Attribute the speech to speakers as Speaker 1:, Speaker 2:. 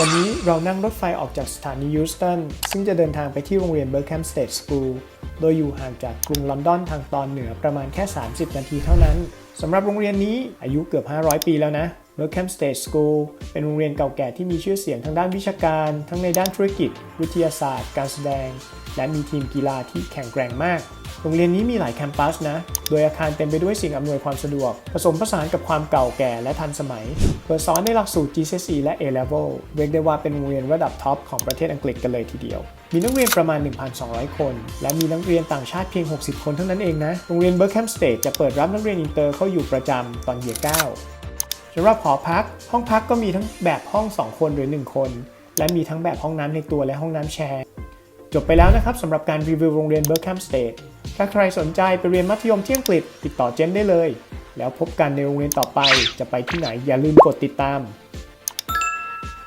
Speaker 1: วันนี้เรานั่งรถไฟออกจากสถานียูสตันซึ่งจะเดินทางไปที่โรงเรียนเบ r ร์แคมสเต e สคูลโดยอยู่ห่างจากกรุงลอนดอนทางตอนเหนือประมาณแค่ 30 นาทีเท่านั้นสำหรับโรงเรียนนี้อายุเกือบ 500 ปีแล้วนะ b e r k h a m State School เป็นโรงเรียนเก่าแก่ที่มีชื่อเสียงทางด้านวิชาการ ทั้งในด้านธุรกิจ วิทยาศาสตร์ การแสดง และมีทีมกีฬาที่แข็งแกร่งมาก โรงเรียนนี้มีหลายแคมปัสนะ โดยอาคารเต็มไปด้วยสิ่งอำนวยความสะดวก ผสมผสานกับความเก่าแก่และทันสมัย เปิดสอนในหลักสูตร GCSE และ A-Level เรียกได้ว่าเป็นโรงเรียนระดับท็อปของประเทศอังกฤษกันเลยทีเดียว มีนักเรียนประมาณ 1,200 คน และมีนักเรียนต่างชาติเพียง 60 คนเท่านั้นเองนะ โรงเรียน Berkham State จะเปิดรับนักเรียนอินเตอร์เข้าอยู่ประจำตอนเยียร์9สำหรับหอพัก ห้องพักก็มีทั้งแบบห้อง 2 คนหรือ 1 คน และมีทั้งแบบห้องน้ำในตัวและห้องน้ำแชร์จบไปแล้วนะครับสำหรับการรีวิวโรงเรียน Berkham State ถ้าใครสนใจไปเรียนมัธยมที่อังกฤษติดต่อเจมได้เลย แล้วพบกันในโรงเรียนต่อไปจะไปที่ไหนอย่าลืมกดติดตาม